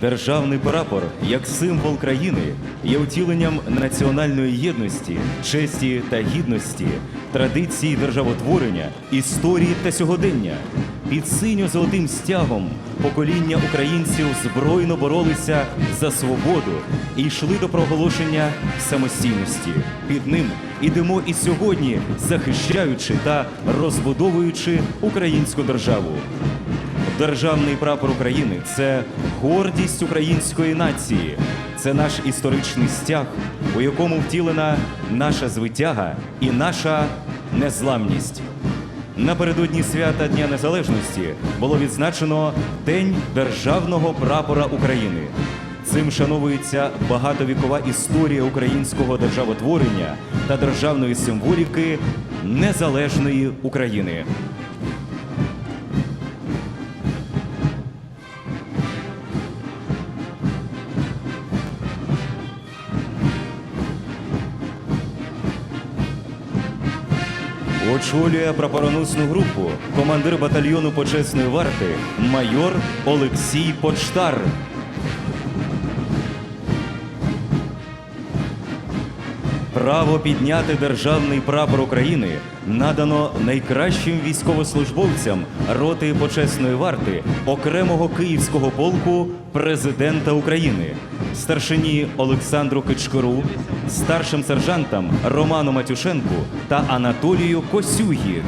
Державний прапор як символ країни є втіленням національної єдності, честі та гідності, традиції державотворення, історії та сьогодення. Під синьо-золотим стягом покоління українців збройно боролися за свободу і йшли до проголошення самостійності. Під ним ідемо і сьогодні, захищаючи та розбудовуючи українську державу. Державний прапор України це гордість української нації, це наш історичний стяг, у якому втілена наша звитяга і наша незламність. Напередодні свята Дня Незалежності було відзначено День державного прапора України. Цим шановується багатовікова історія українського державотворення та державної символіки незалежної України. Очолює прапороносну групу командир батальйону почесної варти майор Олексій Почтар. Право підняти державний прапор України надано найкращим військовослужбовцям роти почесної варти окремого київського полку президента України, старшині Олександру Кичкору, старшим сержантам Роману Матюшенку та Анатолію Косюгі.